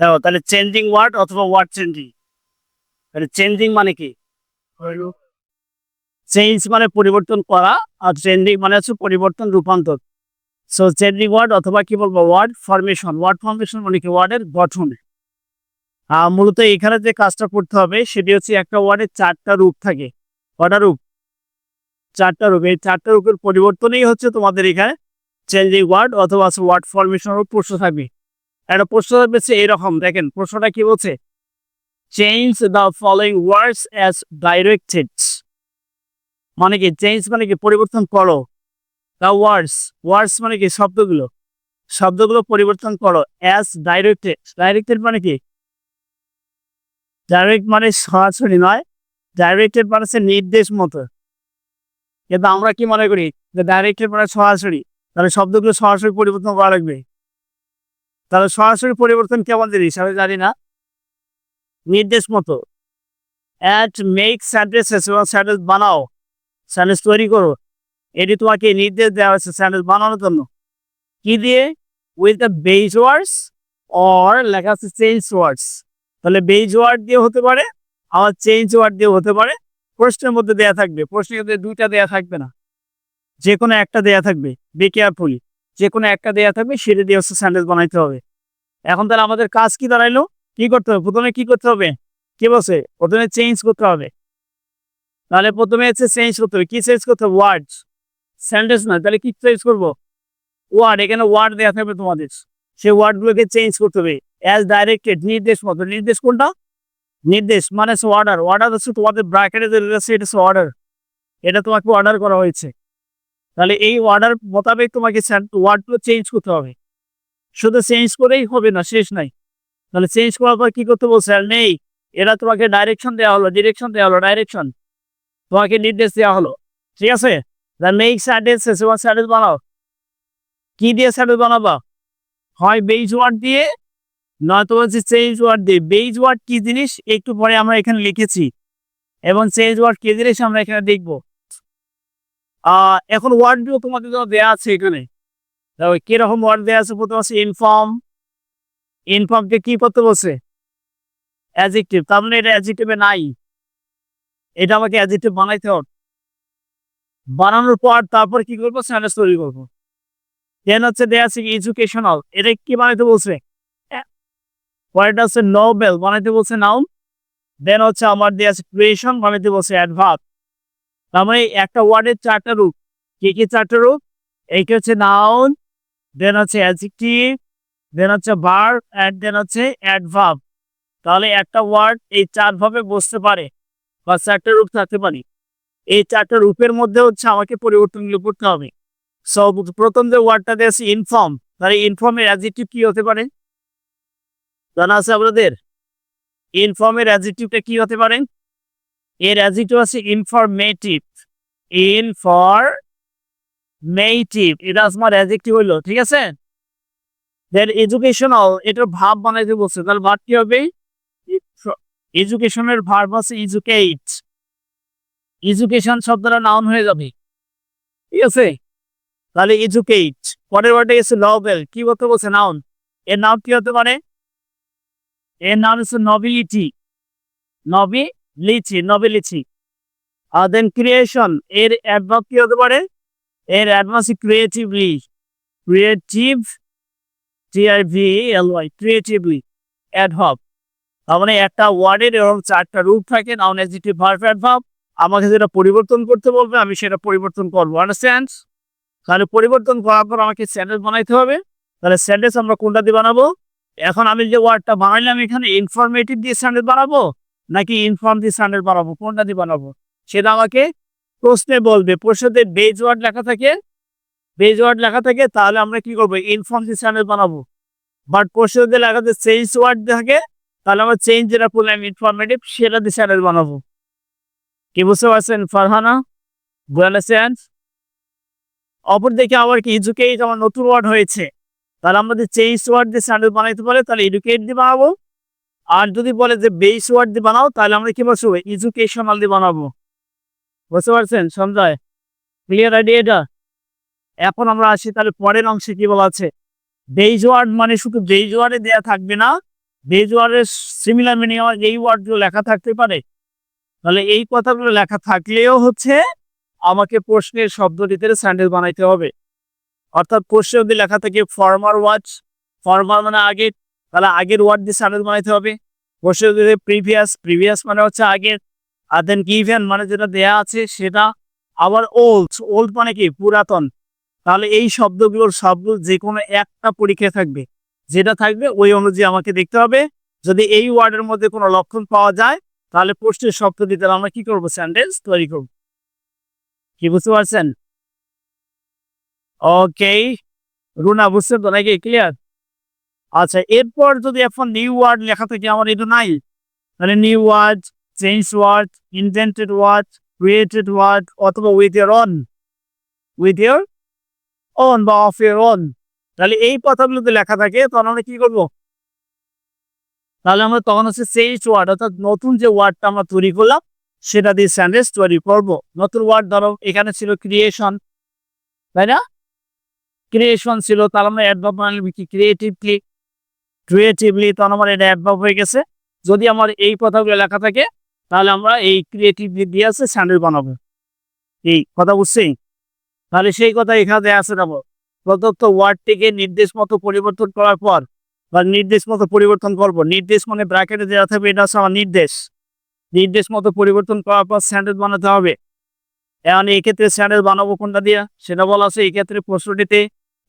দেখো তাহলে changing word অথবা ওয়ার্ড চেঞ্জিং তাহলে চেঞ্জিং মানে কি? চেঞ্জ মানে পরিবর্তন করা আর চেঞ্জিং মানে হচ্ছে পরিবর্তন রূপান্তর। সো চেঞ্জিং ওয়ার্ড অথবা কি বলব? ওয়ার্ড ফর্মেশন ওয়ার্ড ফরমেশন মানে কি? ওয়ার্ডের গঠন। মূলত এখানে যে কাজটা করতে হবে সেটি হচ্ছে একটা ওয়ার্ডের চারটা রূপ থাকে। কটা রূপ? চারটা রূপ। এই চারটা রূপের পরিবর্তনই হচ্ছে তোমাদের এখানে চেঞ্জিং ওয়ার্ড অথবা ওয়ার্ড ফরমেশনের প্রশ্ন থাকবে। একটা প্রশ্ন হচ্ছে এরকম, দেখেন, প্রশ্নটা কি বলছে? Change the following words as directed মানে কি? চেঞ্জ মানে কি? পরিবর্তন করো। দ্য ওয়ার্ডস ওয়ার্ডস মানে কি? শব্দগুলো। শব্দগুলো পরিবর্তন করো। অ্যাজ ডাইরেক্টেড ডাইরেক্টেড মানে কি? ডাইরেক্ট মানে সরাসরি নয়। ডাইরেক্টেড মানে নির্দেশ মতো। কিন্তু আমরা কি মনে করি? যে ডাইরেক্টেড মানে সরাসরি। তাহলে শব্দগুলো সরাসরি পরিবর্তন করা লাগবে। তাহলে সরাসরি পরিবর্তন কেমন জিনিস আমি জানি না। নির্দেশ মতো। অ্যাট মেক স্যান্টেন্সেস এবং স্যান্টেন্স বানাও। স্যান্টেন্স তৈরি করো। এটি তোমাকে নির্দেশ দেওয়া হয়েছে স্যান্টেন্স বানানোর জন্য। কি দিয়ে? With the base words or লেখা আছে চেঞ্জ ওয়ার্ডস তাহলে বেজ ওয়ার্ড দিয়ে হতে পারে, আবার চেঞ্জ ওয়ার্ড দিয়ে হতে পারে। প্রশ্নের মধ্যে দেয়া থাকবে। প্রশ্নের মধ্যে দুইটা দেয়া থাকবে না। যে কোনো একটা দেয়া থাকবে। বি কেয়ারফুলি যে কোনো একটা দেয়া থাকবে, সেটা দিয়ে হচ্ছে স্যান্ডেল বানাইতে হবে। এখন তাহলে আমাদের কাজ কি দাঁড়াইলো? কি করতে হবে? প্রথমে কি করতে হবে? কি বলছে? প্রথমে চেঞ্জ করতে হবে। তাহলে প্রথমে হচ্ছে চেঞ্জ করতে হবে। কি চেঞ্জ করতে হবে? ওয়ার্ড সেন্টেন্স না তাহলে কি চেঞ্জ করব? ওয়ার্ড এখানে ওয়ার্ড দেওয়া থাকবে তোমাদের। সেই ওয়ার্ডগুলোকে চেঞ্জ করতে হবে। অ্যাজ ডাইরেক্টেড নির্দেশ মতো। নির্দেশ কোনটা? নির্দেশ। মানে অর্ডার অর্ডার হচ্ছে তোমাদের ব্র্যাকেটে যে রয়েছে, এটা অর্ডার এটা তোমাকে অর্ডার করা হয়েছে। তাহলে এই অর্ডার মোতাবেক তোমাকে ওয়ার্ডগুলো চেঞ্জ করতে হবে। শুধু চেঞ্জ করেই হবে না, শেষ নাই। তাহলে চেঞ্জ করার পর কি করতে বলছে আর নেই। এটা তোমাকে ডাইরেকশন দেওয়া হলো ডিরেকশন দেওয়া হলো ডাইরেকশন তোমাকে নির্দেশ দেওয়া হলো। ঠিক আছে? মেক স্যাটেন্সেস এবং স্যাটেন্স বানাও? কি দিয়ে স্যাটেন্স বানাবা? হয় বেজ ওয়ার্ড দিয়ে, নয়তো হচ্ছে চেঞ্জ ওয়ার্ড দিয়ে। বেজ ওয়ার্ড কি জিনিস? একটু পরে আমরা এখানে লিখেছি। এবং চেঞ্জ ওয়ার্ড কি জিনিস? আমরা এখানে দেখব। এখন ওয়ার্ডগুলো তোমাদের জন্য দেওয়া আছে এখানে। দেখো, কীরকম ওয়ার্ড দেওয়া আছে? প্রথমে আছে ইনফর্ম ইনফর্মকে কি করতে বলছে? অ্যাজেক্টিভ তার মানে এটা অ্যাজেক্টিভে নাই। এটা আমাকে অ্যাজেক্টিভ বানাইতে হবে। বানানোর পর তারপর কি করব? স্যান্ডেস তৈরি করব। দেন হচ্ছে দেওয়া আছে এডুকেশনাল এটা কি বানাইতে বলছে? পরেরটা হচ্ছে নোবেল বানাইতে বলছে নাউন দেন হচ্ছে আমার দেওয়া আছে ক্রিয়েশন বানাইতে বলছে অ্যাডভার্ব তার মানে একটা ওয়ার্ডের চারটা রূপ কি কি চারটা রূপ এইটা হচ্ছে নাউন দেন হচ্ছে অ্যাডজেক্টিভ দেন হচ্ছে ভার্ব অ্যান্ড দেন হচ্ছে অ্যাডভার্ব তাহলে একটা ওয়ার্ড এই চার ভাবে বসতে পারে, বা চারটা রূপ থাকতে পারে। এই চারটা রূপের মধ্যে হচ্ছে আমাকে পরিবর্তনগুলো করতে হবে। সো প্রথম যে ওয়ার্ডটা দিয়েছে ইনফর্ম তাহলে ইনফর্মের অ্যাডজেক্টিভ কি হতে পারে? জানা আছে আপনাদের? ইনফর্মের অ্যাডজেক্টিভটা কি হতে পারে? এর অ্যাডজেক্টিভ আছে ইনফরমেটিভ ইনফরমেটিভ এটা আমার অ্যাডজেক্টিভ হইল, ঠিক আছে? দেন এডুকেশনাল এটার ভাব বানাইতে বলছে। তাহলে ভাব কি হবে? এডুকেশনের ভার্ব আছে এডুকেট এডুকেশন শব্দটা নাউন হয়ে যাবে। ঠিক আছে? তাহলে এডুকেট পরের ওয়ার্ডে এসে নভেল কি বলতে বলছে নাউন এর নাম কি হতে পারে? এর নাম হচ্ছে নবিলিটি নবি লিচি নবিলিটি আর দেন ক্রিয়েশন এর অ্যাডভার্ব কি হতে পারে? এর advance creatively creative T I V L Y creatively adverb তার মানে একটা ওয়ার্ডের এরকম চারটা রূপ থাকে নাউন অ্যাডজেক্টিভ ভার্ব অ্যাডভার্ব আমাকে যেটা পরিবর্তন করতে বলবে, আমি সেটা পরিবর্তন করব আন্ডারস্ট্যান্ড তাহলে পরিবর্তন করার পর আমাকে স্যান্ডেস বানাইতে হবে। তাহলে স্যান্ডেস আমরা কোনটা দিয়ে বানাবো? এখন আমি যে ওয়ার্ডটা বানাইলাম এখানে ইনফরমেটিভ দিয়ে স্যান্ডেল বানাবো? নাকি ইনফর্ম দিয়ে স্যান্ডেল বানাবো? কোনটা দিয়ে বানাবো? সেটা আমাকে প্রশ্নে বলবে। প্রশ্নতে বেজ ওয়ার্ড লেখা থাকে বেজ ওয়ার্ড লেখা থাকে, তাহলে আমরা কি করব? ইনফর্ম দিয়ে স্যান্ডেল বানাবো। বাট প্রশ্নতে লেখাতে চেঞ্জ ওয়ার্ড থাকে, তাহলে আমরা চেঞ্জ যেটা করলাম ইনফরমেটিভ সেটা দিয়ে স্যান্ডেল বানাবো। কি বুঝতে পারছেন, ফারহানা? অপর দিকে আবার কি? এডুকেট আমার নতুন ওয়ার্ড হয়েছে। তাহলে আমাদের চেঞ্জ ওয়ার্ড দিয়ে স্যান্ডেল বানাইতে পারে, তাহলে এডুকেট দিয়ে বানাবো। আর যদি বলে যে বেস ওয়ার্ড দিয়ে বানাও, তাহলে আমরা কি বলছো? এডুকেশনাল দিয়ে বানাবো। বুঝতে পারছেন, সঞ্জয়? ক্লিয়ার আইডিয়া এটা? এখন আমরা আসি তাহলে পরের অংশে কি বলা আছে? বেজ ওয়ার্ড মানে শুধু বেজ ওয়ার্ডে দেওয়া থাকবে না বেজ ওয়ার্ডের সিমিলার মিনিং আমার এই ওয়ার্ডগুলো লেখা থাকতে পারে। তাহলে এই কথাগুলো লেখা থাকলেও হচ্ছে আমাকে প্রশ্নের শব্দ দিতে স্যান্ডেল বানাইতে হবে। অর্থাৎ প্রশ্নে যদি লেখা থাকে ফর্মার ওয়াচ ফর্মার মানে আগে তাহলে আগের ওয়ার্ড দিয়ে স্যান্ডেল বানাইতে হবে। যদি প্রিভিয়াস প্রিভিয়াস মানে হচ্ছে আগের, আর দেন গিভেন মানে যেটা দেয়া আছে সেটা আবার ওল্ড ওল্ড মানে কি? পুরাতন। তাহলে এই শব্দগুলোর সবগুলো যে কোনো একটা পরীক্ষা থাকবে। যেটা থাকবে ওই অনুযায়ী আমাকে দেখতে হবে। যদি এই ওয়ার্ডের মধ্যে কোনো লক্ষণ পাওয়া যায়, তাহলে প্রশ্নের শব্দ দিতে আমরা কি করব? সেন্টেন্স তৈরি করব। কি বুঝতে পারছেন? ওকে রুনা, বুঝছেন তো নাকি? ক্লিয়ার আচ্ছা এরপর যদি এখন নিউ ওয়ার্ড লেখা থাকে, আমার এটা নাই। তাহলে new word change word invented word created word অথবা with ear on with ear on বা অফ ইয়ার অন তাহলে এই কথাগুলোতে লেখা থাকে, তখন আমরা কি করব? তাহলে আমরা তখন হচ্ছে চেঞ্জ ওয়ার্ড অর্থাৎ নতুন যে ওয়ার্ডটা আমরা তৈরি করলাম, সেটা দিয়ে স্যান্ডেজ তৈরি করব। নতুন ওয়ার্ড ধরো, এখানে ছিল ক্রিয়েশন তাই না? ক্রিয়েশন ছিল, তাহলে আমরা অ্যাডভাব বানালাম কি ক্রিয়েটিভলি ক্রিয়েটিভলি তখন আমার এটা অ্যাডভাব হয়ে গেছে। যদি আমার এই কথাগুলো লেখা থাকে, তাহলে আমরা এই ক্রিয়েটিভলি দিয়ে আছে স্যান্ডেল বানাবো। এই কথা বুঝছি? তাহলে সেই কথা এখানে আছে যাব প্রদত্ত ওয়ার্ডটিকে নির্দেশ মতো পরিবর্তন করার পর বা নির্দেশ মতো পরিবর্তন করব। নির্দেশ মানে ব্র্যাকেটে দেওয়া থাকবে, এটা হচ্ছে আমার নির্দেশ। নির্দেশ মতো পরিবর্তন করার পর স্যান্ডেল বানাতে হবে। এখন এই ক্ষেত্রে স্যান্ডেল বানাবো কোনটা দিয়ে? সেটা বলা আছে, এই ক্ষেত্রে প্রশ্নটিতে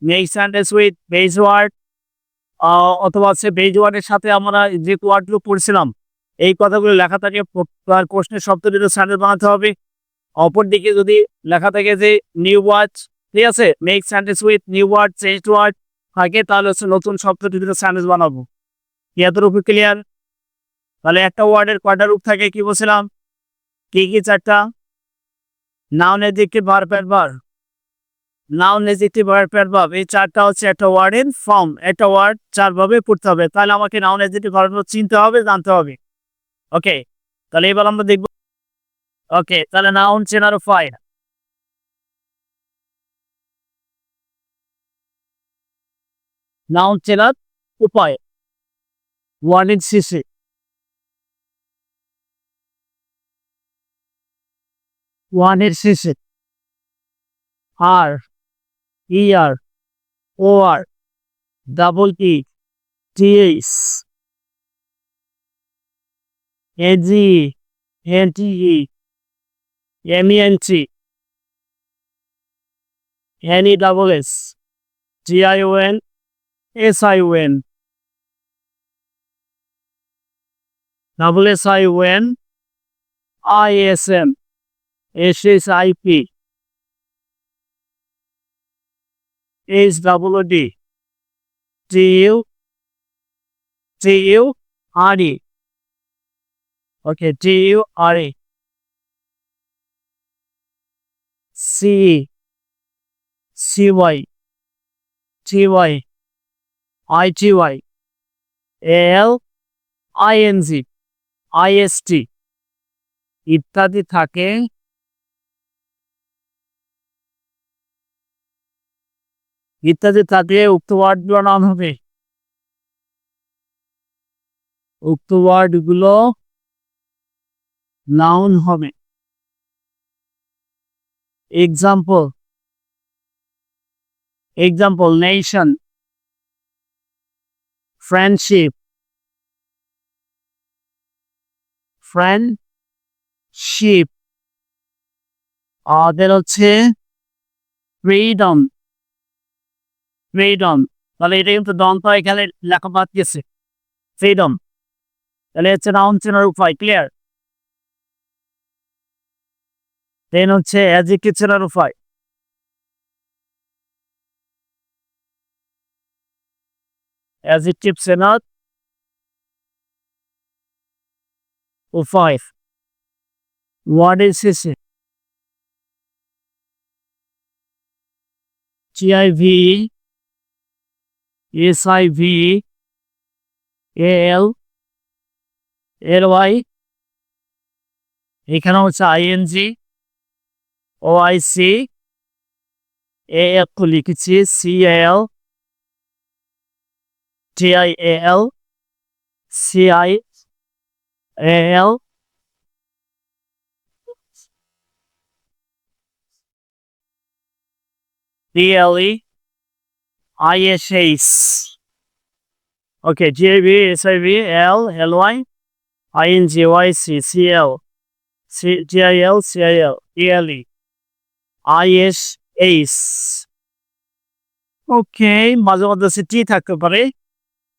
make sandals with base word অথবা হচ্ছে বেজ ওয়ার্ডের সাথে আমরা যে ওয়ার্ডগুলো পড়ছিলাম, এই কথাগুলো লেখা থাকে প্রশ্নের শব্দটিতে স্যান্ডেল বানাতে হবে। অপরদিকে যদি লেখা থাকে যে নিউ ওয়ার্ড ঠিক আছে? Make sandals with new word change word থাকে, তাহলে হচ্ছে নতুন শব্দটি দিতে স্যান্ডেল বানাবো। এতটুকু ক্লিয়ার তাহলে একটা ওয়ার্ডের কয়টা রূপ থাকে, কি বলছিলাম? কি কি চারটা? নাউন এদিকে বার প্যার বার নাউন বার প্যার ভাব, এই চারটা হচ্ছে একটা ওয়ার্ডের ফর্ম একটা ওয়ার্ড চার ভাবে পড়তে হবে। তাহলে আমাকে নাউন এদিকে ভার্ব চিনতে হবে, জানতে হবে। ওকে তাহলে এবার আমরা দেখব। ওকে তাহলে নাউন চেনার উপায়। নাউন চেনার উপায়। ওয়ার্ডের শেষে ওয়ানের শেষে আর E R O R double E T H A G N T E M E N T N E double S G I O N S I O N double S I O N I S M SSIP H double D T U T U R E okay T U R E C C Y T Y I T Y L I N Z I S T ইত্যাদি থাকে ইত্যাদি থাকলে উক্ত ওয়ার্ডগুলো নাম হবে। উক্ত ওয়ার্ডগুলো নাউন হবে। Example example nation friendship friendship আমাদের হচ্ছে ফ্রিডম ফ্রিডম তাহলে এটা কিন্তু দন্ত এখানে লেখা বাদ গেছে ফ্রিডম তাহলে হচ্ছে নাউন চেনার উপায় ক্লিয়ার দেন হচ্ছে অ্যাজিকে চেনার উপায়। অ্যাজিটিভ চেনার উপায়। ওয়ার্ডের শেষে। GIV SIV AL LY এখানে হচ্ছে আইএনজি ও আইসি এ এফ লিখেছি C L T I A L C I L D L I S H. Okay, G A B S I V L L Y I N G Y C C L C G I L C I L E L E. I S okay মাঝে মধ্যে সে টি থাকতে পারে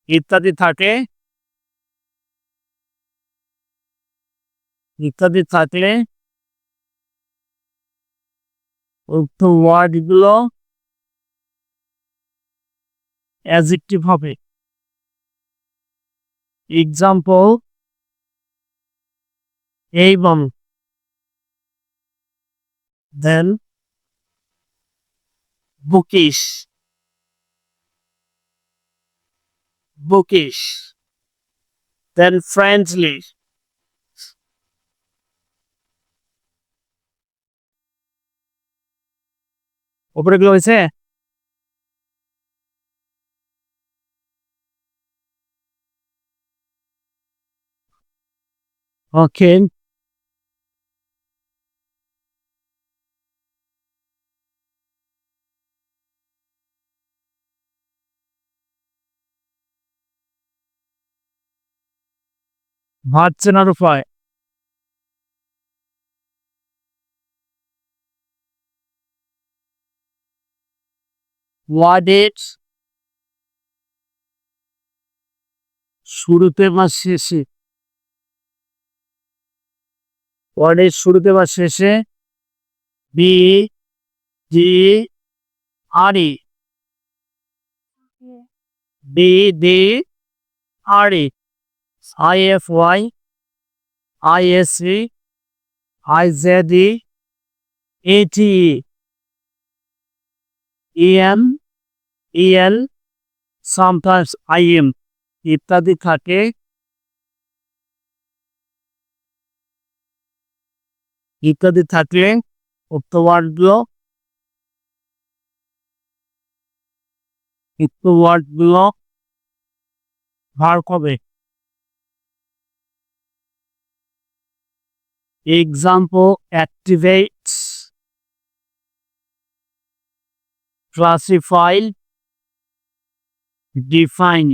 ইত্যাদি থাকে। ইত্যাদি থাকলে উক্ত ওয়ার্ডগুলো অ্যাজেক্টিভ হবে। এক্সাম্পল এবং then bookish bookish then friendly উপরে গুলো হয়েছে? ওকে ভাত চেনার উপায় ওয়ার্ডের শুরুতে বা শেষে ওয়ার্ডের শুরুতে বা শেষে B, G, R, E. B D, R, E. I, F, Y, I, S C I, Z, E A T E M E L sometimes IM ইত্যাদি থাকে। ইত্যাদি থাকলে উক্ত ওয়ার্ডগুলো ভার হবে। Example activates classify define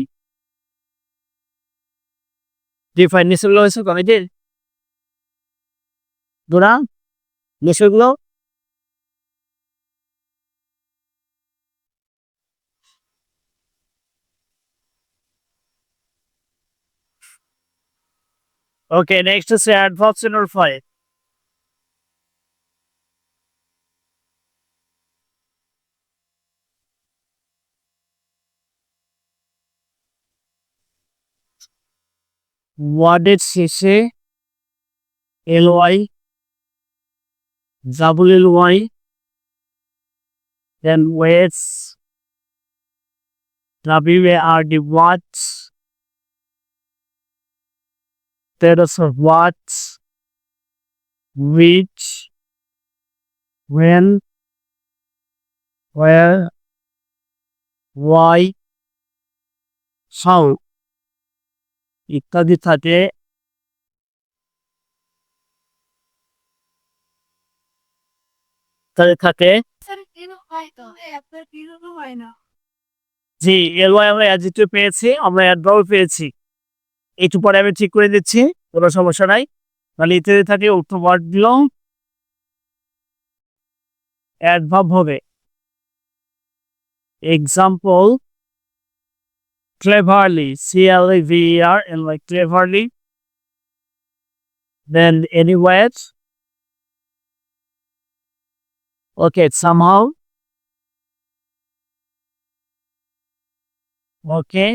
define নিচেগুলো হয়েছে কমিটির? দোরা Okay, next is adverbs in or five. ওয়ার্ডের শেষে L Y double L Y R D what's status of what, which, when, where, why, how ইত্যাদি থাকে ইত্যাদি থাকে? জি এলওয়াই আমরা অ্যাডজেক্টিভ পেয়েছি, আমরা অ্যাডভার্ব পেয়েছি। একটু পরে আমি ঠিক করে দিচ্ছি, কোনো সমস্যা নাই। তাহলে ইত্যাদি থাকে উক্ত ওয়ার্ডগুলো অ্যাডভার্ব হবে। Example cleverly, c l e v e r, and like cleverly okay, somehow. Okay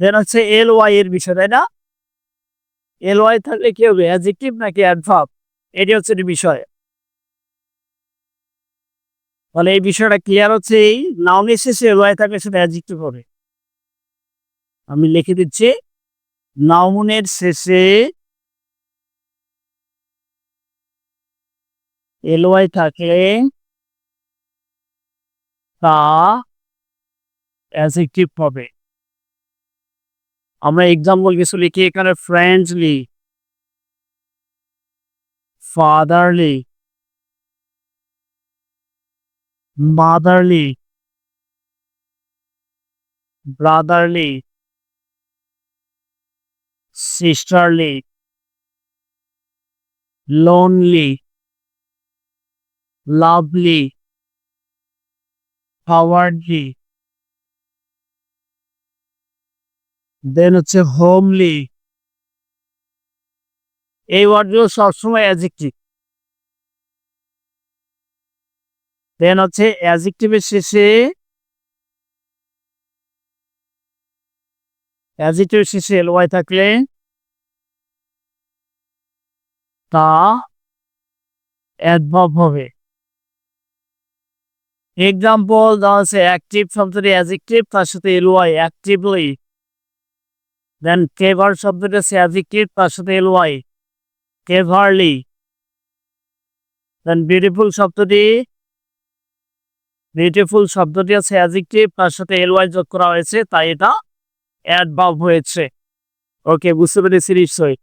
then হচ্ছে এল ওয়াই এর বিষয়, তাই না? এল ওয়াই থাকলে কি হবে? অ্যাডজেক্টিভ নাকি অ্যাডভার্ব এটি হচ্ছে বিষয়। তাহলে এই বিষয়টা ক্লিয়ার হচ্ছে এই? নাউনের শেষে এল ওয়াই থাকলে সেটা অ্যাডজেক্টিভ হবে। আমি লিখে দিচ্ছি। নাউনের শেষে এল ওয়াই থাকলে তা অ্যাডজেক্টিভ হবে। আমরা এক্সাম্পল কিছু লিখি, এখানে friendly fatherly motherly brotherly sisterly lonely lovely cowardly then হচ্ছে হোমলি এই ওয়ার্ডগুলো সবসময় অ্যাজেক্টিভ দেন হচ্ছে অ্যাজেক্টিভের শেষে অ্যাজেক্টিভের শেষে এলওয়াই থাকলে তা অ্যাডভার্ব হবে। এক্সাম্পল দেওয়া আছে অ্যাক্টিভ শব্দটি অ্যাজেক্টিভ তার সাথে এলওয়াই অ্যাক্টিভলি দেন কেভার শব্দটি আছে অ্যাজেক্টিভ তার সাথে এলওয়াই কেভারলি দেন বিউটিফুল শব্দটি বিউটিফুল শব্দটি আছে অ্যাজেক্টিভ তার সাথে এলওয়াই যোগ করা হয়েছে, তাই এটা অ্যাডভার্ব হয়েছে। ওকে বুঝতে পেরেছি নিশ্চয়ই।